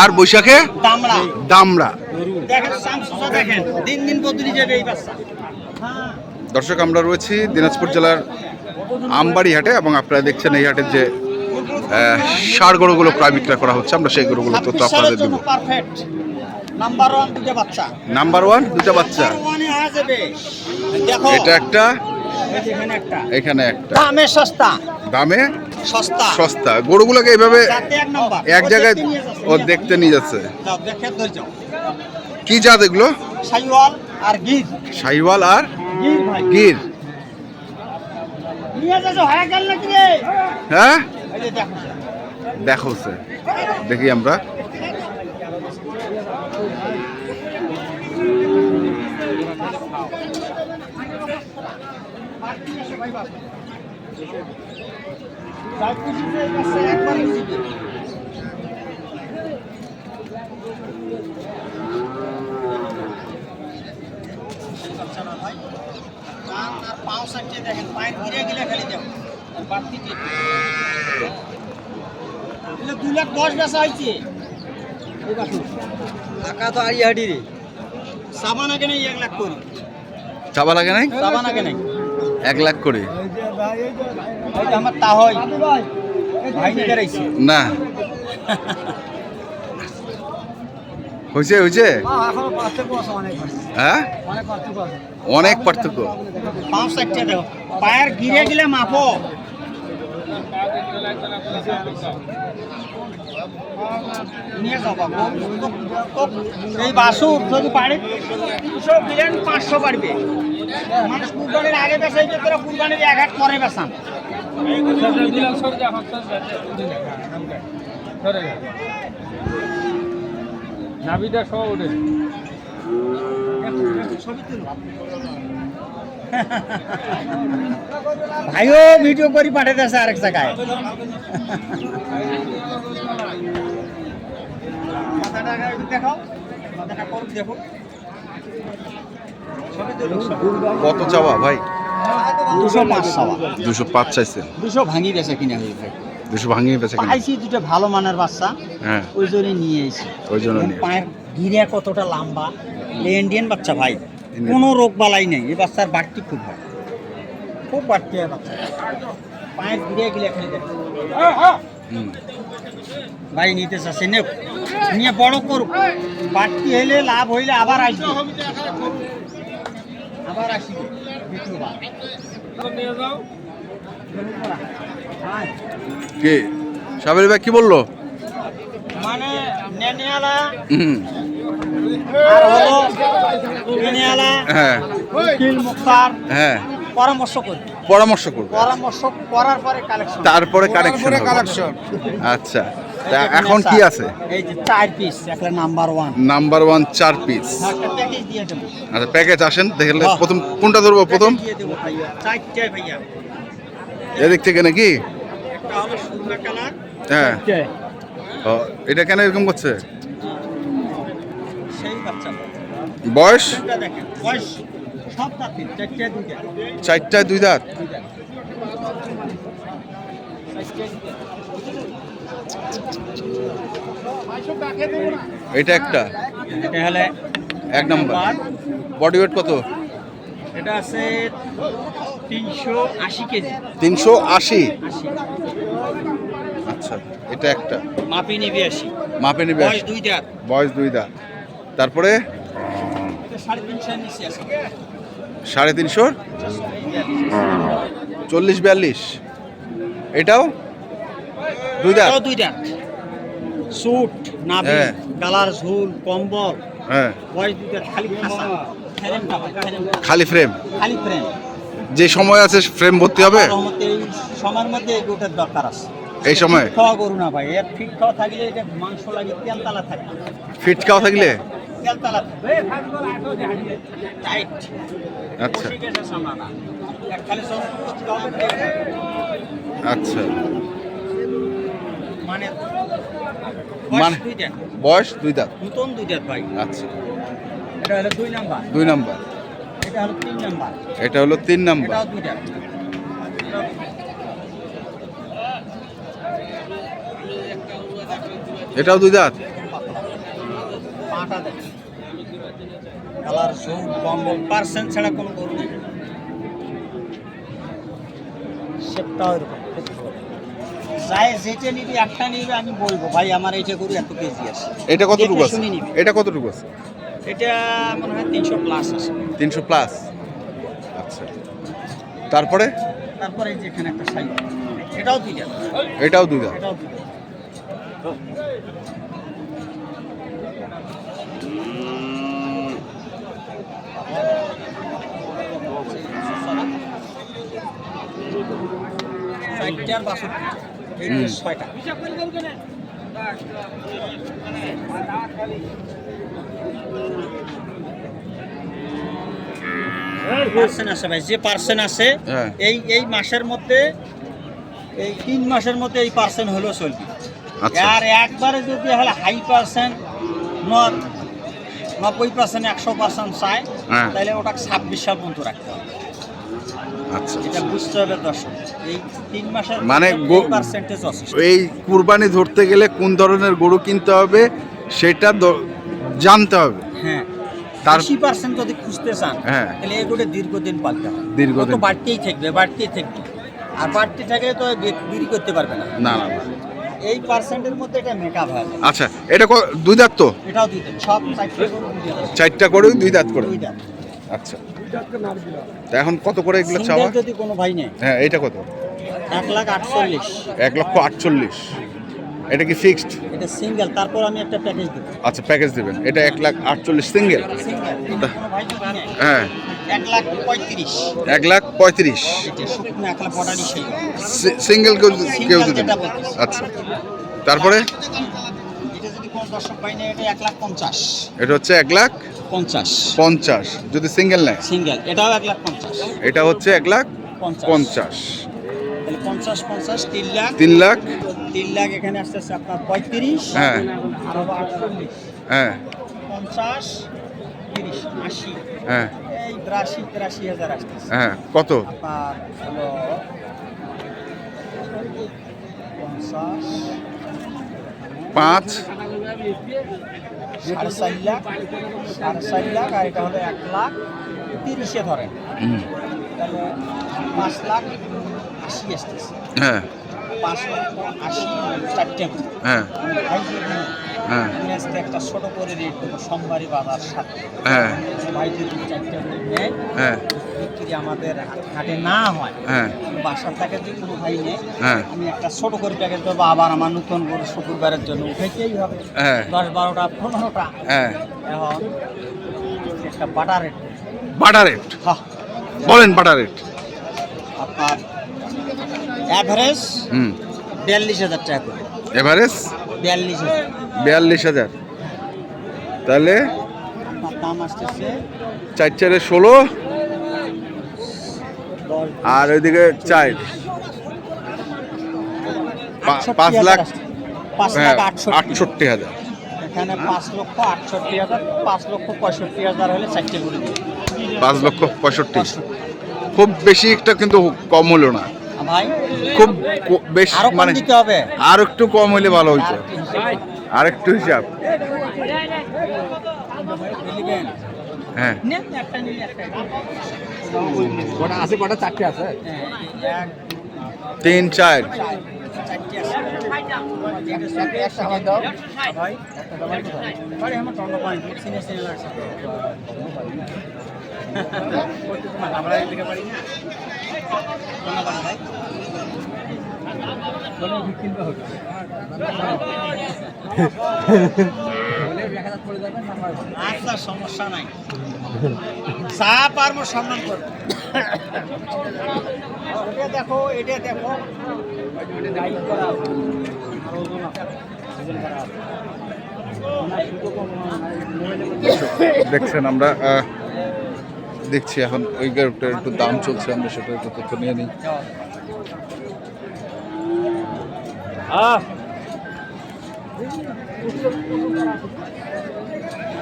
আর বৈশাখে? দর্শক, আমরা রয়েছি দিনাজপুর জেলার আমবাড়ি হাটে এবং আপনারা দেখছেন এই হাটের যে ষাঁড় গরুগুলো প্রায় বিক্রয় করা হচ্ছে। আমরা সেই গরুগুলো তথ্য আপনাদের দিব। নাম্বার ওয়ান দুটো বাচ্চা। নাম্বার ওয়ান দুটা বাচ্চা। দেখো এটা একটা? এখানে একটা। দামে সস্তা। দামে? সস্তা। সস্তা। গরুগুলোকে এইভাবে এক জায়গায় ও দেখতে নিয়ে যাচ্ছে। কি জাত এগুলো? সাইওয়াল আর গির। শাহিওয়াল আর গির হয়ে দেখো। দেখি আমরা যাই খুশিতে এই বাচ্চা একবার খুশিতে বাচ্চা না ভাই কান আর পাও সাইডে দেখেন পায়ের গিরে গিলে খালি যাও আর বাড়তি টেপ দুই লাখ দশ হয়েছে। টাকা তো আড়ি হাড়ি রে। সাবান আগে নেই এক লাখ করি। চাবা লাগে নাই? সাবান আগে নেই। এক লাখ করে না। হয়েছে হয়েছে হ্যাঁ? অনেক পার্থক্য। পায়ের গিরে গিলে মাপো নিয়ে এই বাসুর যদি পারে পাঁচশো পারবে মানুষ কুরবানির আগে বেসাইবে তোরা কুরবানির এক হাট পরে বেসান নাবিটা সহ ওঠে। ভাইও ভিডিও করে পাঠিয়ে দিয়েছে আরেক জায়গায়। মাথাটা একটু দেখাও দেখো ছবি। কত চাওয়া ভাই? দুশো পাঁচ সাওয়া দুশো পাঁচ চাইছেন দুশো ভাঙি বেছে কিনে হয়ে ভাই। দুশো ভাঙিয়ে বেচে কিনা? পাইছি দুটো ভালো মানের বাচ্চা। হ্যাঁ। ওই জন্য নিয়ে এসেছি। ওই জন্য নিয়ে পায়ের গিরে কতটা লম্বা। ইন্ডিয়ান বাচ্চা ভাই। কোনো রোগ বালাই নেই। এই বাচ্চার বাড়তি খুব হয়। খুব বাড়তি বাচ্চা। পায়ের গিরে গিলে খালি ভাই নিতে চাচ্ছে নে নিয়ে বড় করুক। বাড়তি হইলে লাভ হইলে আবার আসবে। আবার দ্বিতীয়বার। হ্যাঁ। কে? সাবের ভাই কি বলল? মানে নেনিয়ালা। হুম, আর হলো নেনিয়ালা। হ্যাঁ। মুক্তার। হ্যাঁ। পরামর্শ করি। পরামর্শ করব। পরামর্শ করার পরে কালেকশন তারপরে আচ্ছা। এখন কি আছে? এই যে চার পিস একটা নাম্বার ওয়ান নাম্বার ওয়ান চার পিস দেবো। আচ্ছা প্যাকেজ আসেন দেখলে হ্যাঁ। প্রথম কোনটা ধরবো প্রথম? এদিক থেকে নাকি? হ্যাঁ। ও, এটা কেন এরকম করছে? বয়স? চারটায় দুই দাঁত। এটা একটা। এটা হলে এক নম্বর। বডি ওয়েট কত? এটা আছে তিনশো আশি কেজি। তিনশো আশি? আচ্ছা এটা একটা। মাপি নিবি আশি। মাপে নেবে বয়স দুই দাঁত। বয়স দুই দাঁত। তারপরে? সাড়ে তিনশো সাড়ে তিনশোর চল্লিশ বিয়াল্লিশ। এটাও? দুই দাঁত দুই দাঁত স্যুট নাভি হ্যাঁ। কালার ঝুল কম্বল হ্যাঁ বয়স দুই দাঁত খালি খাসা। খালি ফ্রেম খালি ফ্রেম যে সময় আছে ফ্রেম ভর্তি হবে সময়ের মধ্যে গোটার দরকার আছে এই সময় খাওয়া করু না ভাই এর ফিট খাওয়া থাকলে এটা মাংস লাগে তেলতালা থাকে ফিট খাওয়া থাকলে তেলতালা আচ্ছা আচ্ছা মানে মানে- বয়স দুই দাঁত দুই দাঁত নতুন দুই দাঁত ভাই। আচ্ছা। এটা হলো দুই নাম্বার। দুই নাম্বার। এটা হলো তিন নাম্বার। এটা হলো তিন নাম্বার। এটাও দুইটা। এটাও দুই দাঁত? পাটা কালার সব কম্বল পার্সেন্ট ছাড়া কোনো গরু নেই। সেটাও এরকম। যাই যেটা নিবি একটা নিবে আমি বলব। ভাই আমার এইটা গরু এত কেজি আছে। এটা কতটুকু আছে। এটা কতটুকু আছে? এটা মনে হয় তিনশো প্লাস আছে। তিনশো প্লাস আচ্ছা। তারপরে? তারপরে এই যে এখানে একটা সাইজ এটাও দুই এটাও চারটার বাষট্টি। ছয়টা। পার্সেন্ট আছে ভাই যে পার্সেন্ট আছে হ্যাঁ। এই এই মাসের মধ্যে এই তিন মাসের মধ্যে এই পার্সেন্ট হলো চলবে। আচ্ছা। আর একবারে যদি হলে হাই পার্সেন্ট নব্বই পার্সেন্ট একশো পার্সেন্ট চায় হ্যাঁ। তাহলে ওটা ছাব্বিশ সাল পর্যন্ত রাখতে হবে। আচ্ছা এটা বুঝতে হবে দর্শক এই তিন মাসের মানে পার্সেন্টেজ এই কুরবানি ধরতে গেলে কোন ধরনের গরু কিনতে হবে সেটা জানতে হবে হ্যাঁ তার- পার্সেন্ট যদি খুঁজতে চান হ্যাঁ। তাহলে এগুলো দীর্ঘদিন পালতে হবে দীর্ঘদিন। বাড়তেই থাকবে বাড়তেই থাকবে আর বাড়তে থাকলে তো বিক্রি করতে পারবে না না না। এই পার্সেন্টের মধ্যে এটা মেকআপ হয় আচ্ছা এটা ক- দুই দাঁত তো এটাও দিতে সব চারটে গরু দুই দাঁত। চারটা করে দুই দাঁত করে দুই দাঁত। আচ্ছা তা এখন কত করে এগুলো চাওয়া? যদি কোনো ভাই নেয়। হ্যাঁ এটা কত? এক লাখ আটচল্লিশ। এক লক্ষ আটচল্লিশ। এটা কি ফিক্সড এটা সিঙ্গেল তারপর আমি একটা প্যাকেজ দেবো। আচ্ছা প্যাকেজ দেবেন। এটা এক লাখ আটচল্লিশ সিঙ্গেল হ্যাঁ। এক লাখ পঁয়ত্রিশ। এক লাখ পঁয়ত্রিশ। সিঙ্গেল কেউ কেউ যদি আচ্ছা। তারপরে? এটা হচ্ছে এক লাখ পঞ্চাশ। পঞ্চাশ। যদি সিঙ্গেল নেয়? সিঙ্গেল এটাও এক লাখ পঞ্চাশ। এটা হচ্ছে এক লাখ পঞ্চাশ। পঞ্চাশ। পঞ্চাশ তিন লাখ। তিন লাখ। তিন লাখ এখানে আসতে আসছে আপনার পঁয়ত্রিশ। হ্যাঁ। আর আটচল্লিশ। হ্যাঁ। পঞ্চাশ তিরিশ আশি। হ্যাঁ। এই বিরাশি তিরাশি হাজার আসতেছে হ্যাঁ। কত? আপনার হলো পঞ্চাশ। পাঁচ। সাড়ে চার লাখ সাড়ে চার লাখ আর এটা হলো এক লাখ তিরিশে ধরেন। তাহলে পাঁচ লাখ আশি আসতেছে। হ্যাঁ। পাঁচ লাখ আশি চারটে হ্যাঁ। হ্যাঁ। আজকে একটা ছোট করে রেট দেবো সোমবারই বাজার সাথে হ্যাঁ। ভাই যদি চারটে করে নেয় হ্যাঁ। বিক্রি আমাদের হাটে না হয় হ্যাঁ। বাসার থেকে যদি কোনো ভাই নেয় হ্যাঁ। আমি একটা ছোট করে প্যাকেজ দেবো আবার আমার নতুন করে শুক্রবারের জন্য উঠাইতেই হবে। হ্যাঁ। দশ বারোটা পনেরোটা। হ্যাঁ। এখন একটা বাটার রেট বাটা রেট হ্যাঁ। বলেন বাটা রেট আপনার অ্যাভারেজ হুম। বিয়াল্লিশ হাজার টাকা করে। এভারেজ বিয়াল্লিশ হাজার। বিয়াল্লিশ হাজার। তাহলে আপনার দাম আসতেছে চার চারে ষোলো। আর ওইদিকে চার পা- পাঁচ লাখ হ্যাঁ আটষট্টি। হাজার। এখানে পাঁচ লক্ষ আটষট্টি হাজার পাঁচ লক্ষ পঁয়ষট্টি হাজার হলে চারটে করে পাঁচ লক্ষ পঁয়ষট্টি। পঁয়ষট্টি। খুব বেশি একটা কিন্তু কম হলো না। ভাই খুব বেশ মানে হবে। আর একটু কম হলে ভালো হইতো। আর একটু হিসাব হ্যাঁ। কটা আছে কটা? চারটে আছে? এক, তিন চার। আমার সমস্যা নাই। চা পারব সম্মান করব। এটা দেখো এটা দেখো। দেখছেন আমরা দেখছি এখন ওই গাড়িটার একটু দাম চলছে আমরা সেটা একটু তথ্য নিয়ে নিই।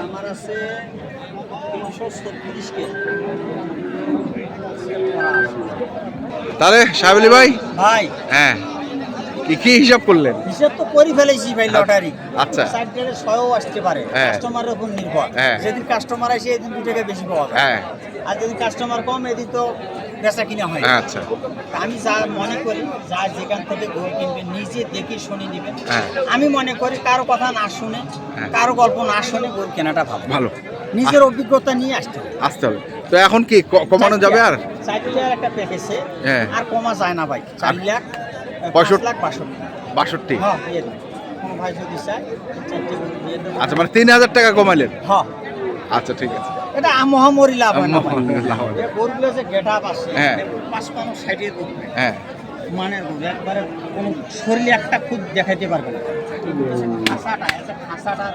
আমার আছে দুশো ছত্রিশ তাহলে সাহেব আলী ভাই? ভাই। হ্যাঁ। কি কি হিসাব করলেন? হিসেব তো করে ফেলেছি ভাই লটারি। আচ্ছা। সাইডে ছয়ও আসতে পারে। হ্যাঁ। কাস্টমারের উপর নির্ভর। হ্যাঁ। যেদিন কাস্টমার আসে এদিন দু টাকা বেশি পাওয়া যায়। হ্যাঁ। আর যদি কাস্টমার কম এদিন তো বেচা কিনা হয়। আচ্ছা। আমি যা মনে করি যা যেখান থেকে গরু কিনবেন নিজে দেখে শুনে নেবেন। হ্যাঁ। আমি মনে করি কারও কথা না শুনে হ্যাঁ। কারও গল্প না শুনে গরু কেনাটা ভালো। ভালো। নিজের অভিজ্ঞতা নিয়ে আসতে হবে। আসতে হবে। তো এখন কি কমানো যাবে আর? চার লাখ একটা প্যাকেজে হ্যাঁ। আর কমা যায় না ভাই। চার লাখ পঁয়ষট্টি? লাখ বাষট্টি। বাষট্টি? হ্যাঁ আচ্ছা মানে তিন হাজার টাকা কমাইলেন? হ্যাঁ। আচ্ছা ঠিক আছে। এটা মহামরি লাভ হয় না ভাই। মহামরি লাভ না। এ গরুগুলো যে গেট আপ আছে হ্যাঁ। পাঁচপান্ন সাইডের গরু হ্যাঁ। মানে একবারে কোনো শরীরে একটা খুদ দেখাইতে পারবে না। খাসাটা এসে খাসাটা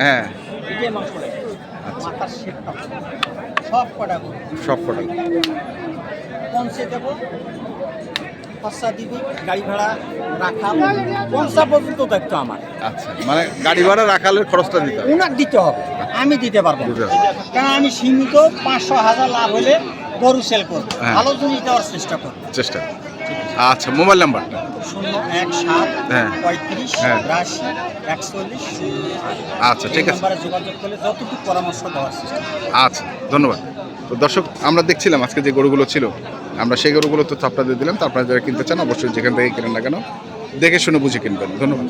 হ্যাঁ। এটাই মাংস মাথার শেপটা সব কটা গরু। সব কটা পৌঁছে দেবো খরচা দিবি গাড়ি ভাড়া রাখা। পৌঁছা পর্যন্ত দায়িত্ব আমার। আচ্ছা মানে গাড়ি ভাড়া রাখালের খরচটা দিতে হবে। উনার দিতে হবে। আমি দিতে পারব। কারণ আমি সীমিত পাঁচশো হাজার লাভ হলে গরু সেল করব। হ্যাঁ। ভালো জিনিস দেওয়ার চেষ্টা করব। চেষ্টা। আচ্ছা মোবাইল নাম্বারটা শূন্য এক সাত হ্যাঁ। পঁয়ত্রিশ হ্যাঁ। বিরাশি একচল্লিশ আচ্ছা ঠিক আছে। যোগাযোগ করলে যতটুকু পরামর্শ দেওয়ার আচ্ছা ধন্যবাদ। তো দর্শক আমরা দেখছিলাম আজকে যে গরুগুলো ছিল। আমরা সেই গরুগুলো তো আপনাদের দিলাম তো আপনারা যারা কিনতে চান অবশ্যই যেখান থেকে কিনেন না কেন দেখে শুনে বুঝে কিনবেন। ধন্যবাদ।